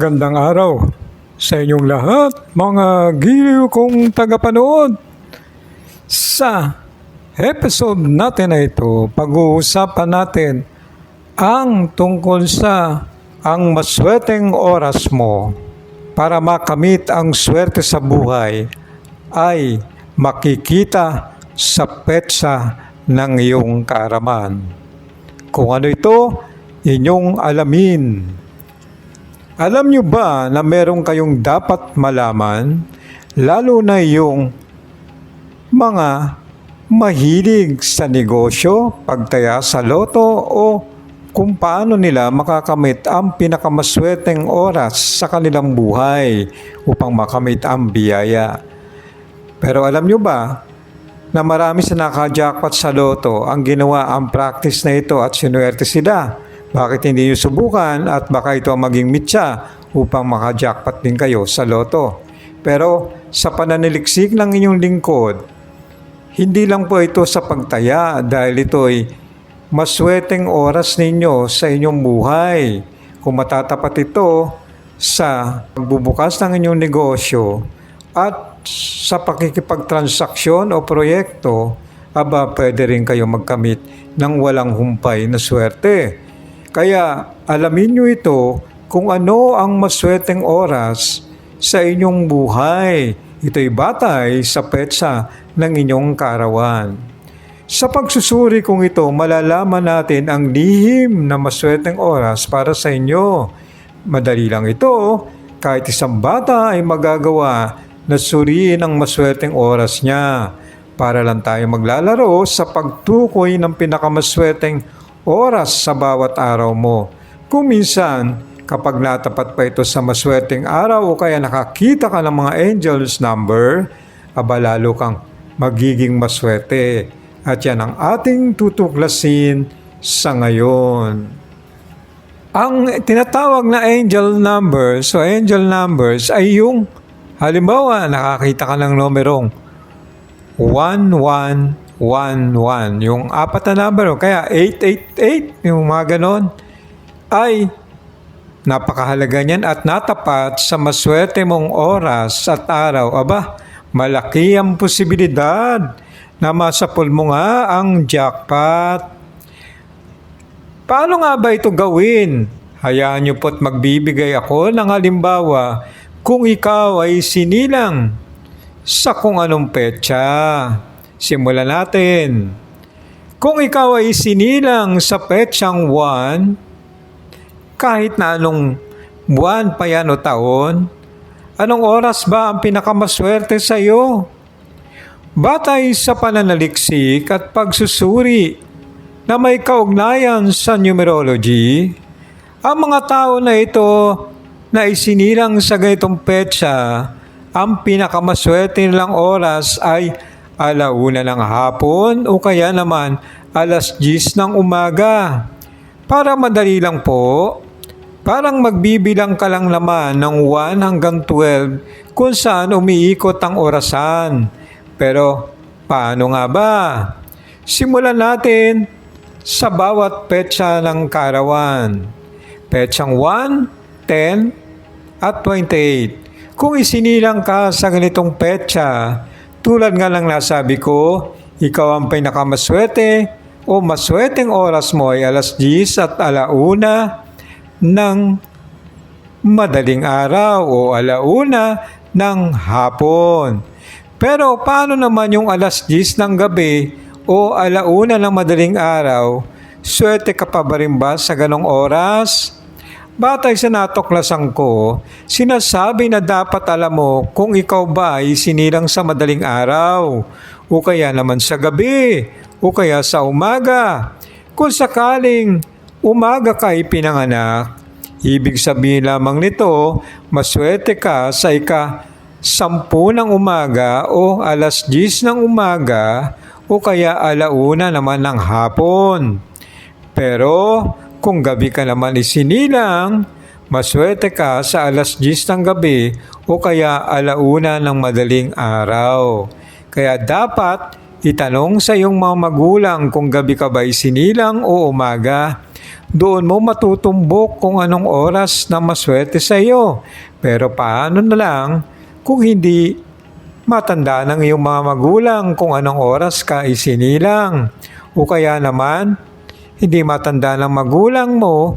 Gandang araw sa inyong lahat, mga giliw kong tagapanood. Sa episode natin na ito, pag-uusapan natin ang tungkol sa ang maswerteng oras mo para makamit ang swerte sa buhay ay makikita sa petsa ng iyong kaaraman. Kung ano ito, inyong alamin. Alam nyo ba na meron kayong dapat malaman, lalo na yung mga mahilig sa negosyo, pagtaya sa loto o kung paano nila makakamit ang pinakamaswerteng oras sa kanilang buhay upang makamit ang biyaya. Pero alam nyo ba na marami sa nakajackpot sa loto ang ginawa ang practice na ito at sinuwerte sila? Bakit hindi nyo subukan at baka ito ang maging mitya upang makajackpot din kayo sa loto? Pero sa pananaliksik ng inyong lingkod, hindi lang po ito sa pagtaya dahil ito'y masweteng oras ninyo sa inyong buhay. Kung matatapat ito sa pagbubukas ng inyong negosyo at sa pakikipagtransaksyon o proyekto, aba pwede rin kayo magkamit ng walang humpay na swerte. Kaya alamin nyo ito kung ano ang masweteng oras sa inyong buhay. Ito'y batay sa petsa ng inyong karawan. Sa pagsusuri kong ito, malalaman natin ang lihim na maswerteng oras para sa inyo. Madali lang ito, kahit isang bata ay magagawa na suriin ang maswerteng oras niya. Para lang tayo maglalaro sa pagtukoy ng pinakamaswerteng oras sa bawat araw mo. Kung minsan, kapag natapat pa ito sa maswerteng araw o kaya nakakita ka ng mga angels number, aba lalo kang magiging maswerte. At yan ang ating tutuklasin sa ngayon. Ang tinatawag na angel numbers o angel numbers ay yung halimbawa nakakita ka ng numerong 1111 yung apat na number o kaya 888 yung mga ganon ay napakahalaga niyan at natapat sa maswerte mong oras at araw. Aba, malaki ang posibilidad na masapol mo nga ang jackpot. Paano nga ba ito gawin? Hayaan niyo po't magbibigay ako ng halimbawa kung ikaw ay sinilang sa kung anong petsa. Simulan natin. Kung ikaw ay sinilang sa petsang 1, kahit na anong buwan pa yan o taon, anong oras ba ang pinakamaswerte sa iyo? Batay sa pananaliksik at pagsusuri na may kaugnayan sa numerology, ang mga tao na ito na isinilang sa ganitong petsa, ang pinakamaswerte nilang oras ay alauna ng hapon o kaya naman alas 10 ng umaga. Para madali lang po, parang magbibilang ka lang naman ng 1 hanggang 12 kung saan umiikot ang orasan. Pero paano nga ba? Simulan natin sa bawat petsa ng karawan. Petsang 1, 10, at 28. Kung isinilang ka sa ganitong petsa, tulad nga lang nasabi ko, ikaw ang pinakamaswerte o masweteng oras mo ay alas 10 at alauna ng madaling araw o alauna ng hapon. Pero paano naman yung alas 10 ng gabi o alauna ng madaling araw? Swerte ka pa ba rin ba sa ganong oras? Batay sa natuklasan ko, sinasabi na dapat alam mo kung ikaw ba ay sinilang sa madaling araw, o kaya naman sa gabi, o kaya sa umaga. Kung sakaling umaga ka ay pinanganak, ibig sabihin lamang nito, maswerte ka sa ika sampu ng umaga o alas 10 ng umaga o kaya alauna naman ng hapon. Pero kung gabi ka naman isinilang, maswerte ka sa alas 10 ng gabi o kaya alauna ng madaling araw. Kaya dapat itanong sa iyong mga magulang kung gabi ka ba isinilang o umaga doon mo matutumbok kung anong oras na maswerte sa iyo. Pero paano na lang kung hindi matanda ng iyong mga magulang kung anong oras ka isinilang. O kaya naman, hindi matanda ng magulang mo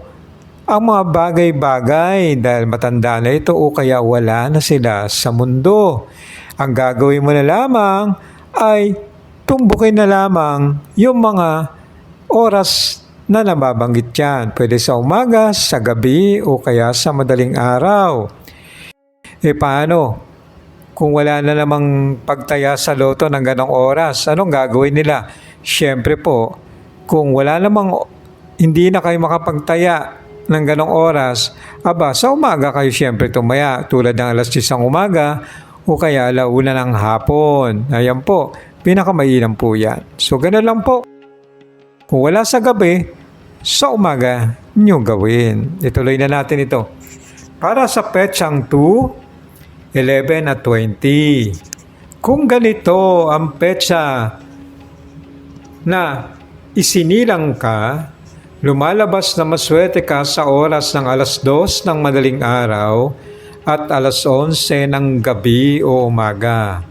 ang mga bagay-bagay dahil matanda na ito o kaya wala na sila sa mundo. Ang gagawin mo na lamang ay tumbukin na lamang yung mga oras na nababanggit yan. Pwede sa umaga, sa gabi o kaya sa madaling araw. E paano? Kung wala na namang pagtaya sa loto ng ganong oras, anong gagawin nila? Siyempre po, kung wala namang hindi na kayo makapagtaya ng ganong oras, aba, sa umaga kayo siyempre tumaya tulad ng alas 10 ng umaga o kaya alauna ng hapon. Ayan po, pinakamainam po yan. So, ganun lang po. Kung wala sa gabi, sa umaga, nyo gawin. Ituloy na natin ito. Para sa petsang 2, 11 at 20. Kung ganito ang petsa na isinilang ka, lumalabas na maswerte ka sa oras ng alas 2 ng madaling araw at alas 11 ng gabi o umaga.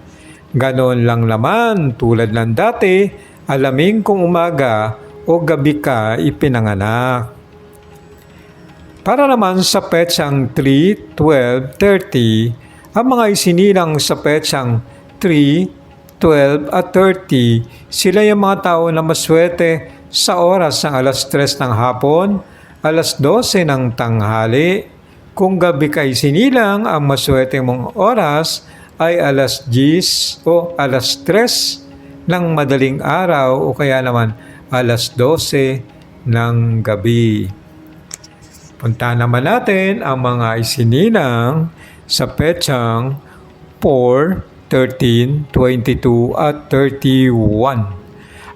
Ganon lang naman tulad ng dati, alamin kung umaga o gabi ka ipinanganak. Para naman sa petsang 3, 12, 30, ang mga isinilang sa petsang 3, 12 at 30, sila yung mga tao na maswerte sa oras ng alas 3 ng hapon, alas 12 ng tanghali. Kung gabi ka isinilang, ang maswerte mong oras ay alas 10 o alas 3 ng madaling araw o kaya naman alas 12 ng gabi. Punta naman natin ang mga isinilang sa petsang 4, 13, 22 at 31.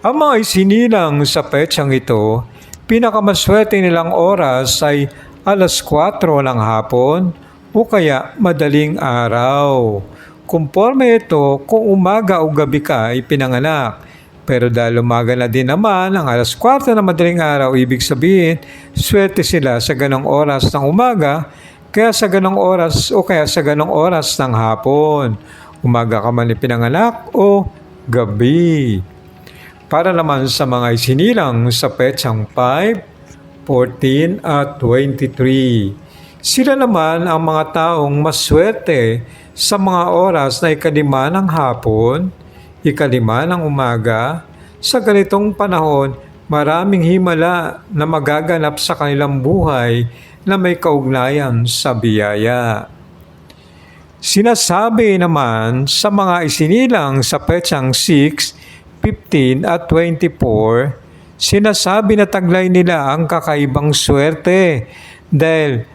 Ang mga isinilang sa petsang ito, pinakamaswerte nilang oras ay alas 4 ng hapon o kaya madaling araw. Kumporme ito kung umaga o gabi ka ay pinanganak. Pero dahil umaga na din naman ang alas 4 na madaling araw, ibig sabihin, swerte sila sa ganong oras ng umaga, kaya sa ganong oras o kaya sa ganong oras ng hapon. Umaga ka man ipinanganak o gabi. Para naman sa mga isinilang sa petsang 5, 14 at 23. Sila naman ang mga taong maswerte sa mga oras na ikalima ng hapon, ikalima ng umaga, sa ganitong panahon, maraming himala na magaganap sa kanilang buhay na may kaugnayan sa biyaya. Sinasabi naman sa mga isinilang sa petsang 6, 15 at 24, sinasabi na taglay nila ang kakaibang swerte dahil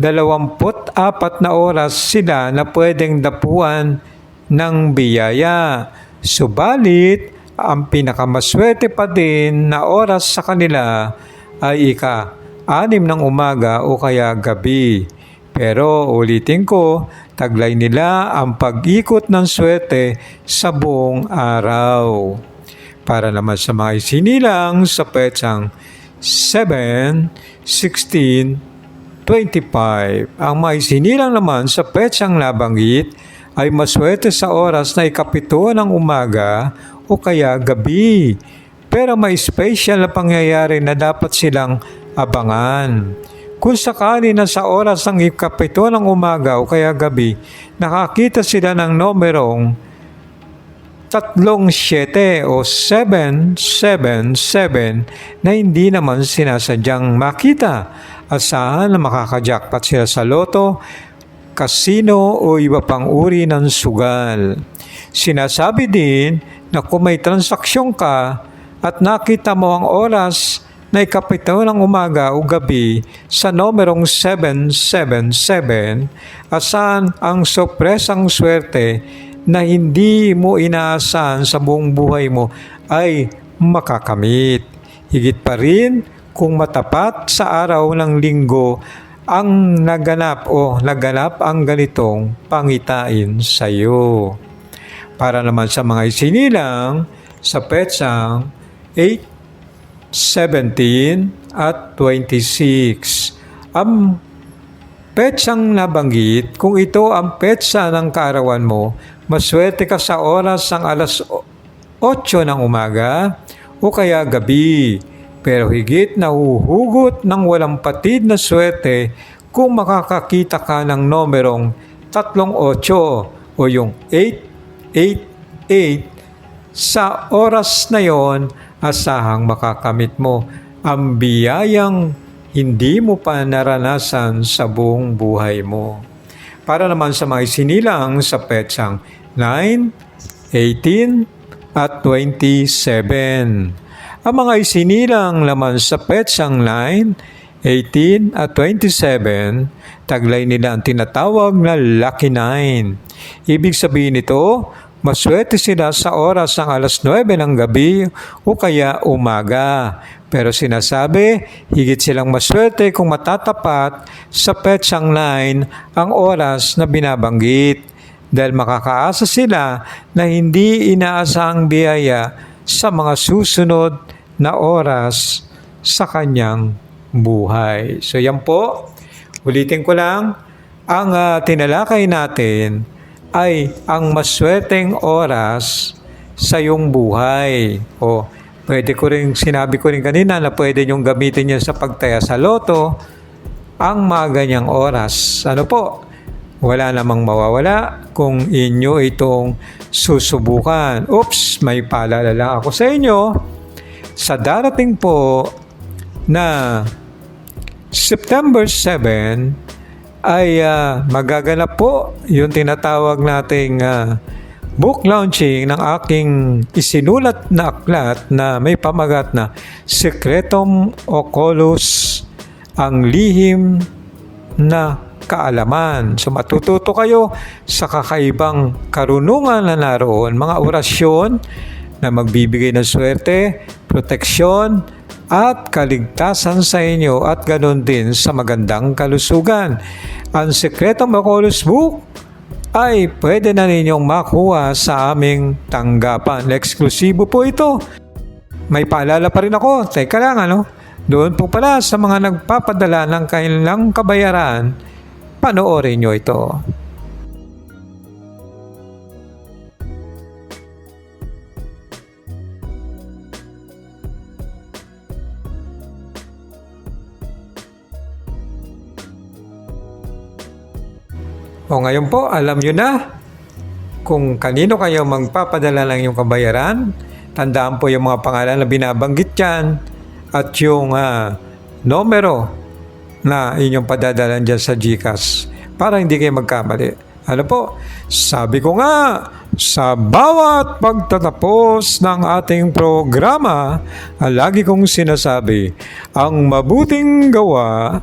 24 na oras sila na pwedeng dapuan ng biyaya. Subalit, ang pinakamaswerte pa din na oras sa kanila ay ika anim ng umaga o kaya gabi. Pero ulitin ko, taglay nila ang pag-ikot ng swerte sa buong araw. Para naman sa mga isinilang sa petsang 7, 16, 25. Ang mga isinilang naman sa petsang nabanggit ay maswerte sa oras na ikapito ng umaga o kaya gabi. Pero may special na pangyayari na dapat silang abangan. Kung sakali na sa oras ng ikapito ng umaga o kaya gabi, nakakita sila ng numerong tatlong siyete o 777 na hindi naman sinasadyang makita. Asahan na makakajakpat sila sa loto, kasino o iba pang uri ng sugal. Sinasabi din na kung may transaksyon ka at nakita mo ang oras na ikapito ng umaga o gabi sa numerong 777, asahan ang sorpresang swerte na hindi mo inaasahan sa buong buhay mo ay makakamit. Higit pa rin kung matapat sa araw ng linggo ang naganap o naganap ang ganitong pangitain sa iyo. Para naman sa mga isinilang sa petsang 8, 17, at 26. Ang petsang nabanggit, kung ito ang petsa ng kaarawan mo, maswerte ka sa oras ng alas 8 ng umaga o kaya gabi. Pero higit na huhugot ng walang patid na swerte kung makakakita ka ng nomerong 38 o yung 888 sa oras na yon, asahang makakamit mo ang biyayang hindi mo pa naranasan sa buong buhay mo. Para naman sa mga isinilang sa petsang 9, 18, at 27. Ang mga isinilang laman sa petsang 9, 18 at 27, taglay nila ang tinatawag na Lucky 9. Ibig sabihin nito, maswerte sila sa oras ng alas 9 ng gabi o kaya umaga. Pero sinasabi, higit silang maswerte kung matatapat sa petsang 9 ang oras na binabanggit dahil makakaasa sila na hindi inaasahang biyaya sa mga susunod na oras sa kanyang buhay. So yan po, ulitin ko lang, ang ah, tinalakay natin ay ang maswerteng oras sa iyong buhay. O pwede ko rin, sinabi ko rin kanina na pwede niyong gamitin yan sa pagtaya sa loto, ang mga ganyang oras. Ano po? Wala namang mawawala kung inyo itong susubukan. Oops, may paalala lang ako sa inyo. Sa darating po na September 7 ay ah, magaganap po yung tinatawag nating ah, book launching ng aking isinulat na aklat na may pamagat na Secretum Oculus ang lihim na kaalaman. So matututo kayo sa kakaibang karunungan na naroon, mga orasyon na magbibigay ng swerte, proteksyon, at kaligtasan sa inyo at ganon din sa magandang kalusugan. Ang Sekretong Bacolus Book ay pwede na ninyong makuha sa aming tanggapan. Eksklusibo po ito. May paalala pa rin ako. Teka lang ano. Doon po pala sa mga nagpapadala ng kanilang kabayaran, panoorin nyo ito. O ngayon po, alam nyo na kung kanino kayo magpapadala ng yung kabayaran. Tandaan po yung mga pangalan na binabanggit dyan at yung ah, numero na inyong padadalan dyan sa GCash para hindi kayo magkamali. Ano po? Sabi ko nga, sa bawat pagtatapos ng ating programa, lagi kong sinasabi, ang mabuting gawa,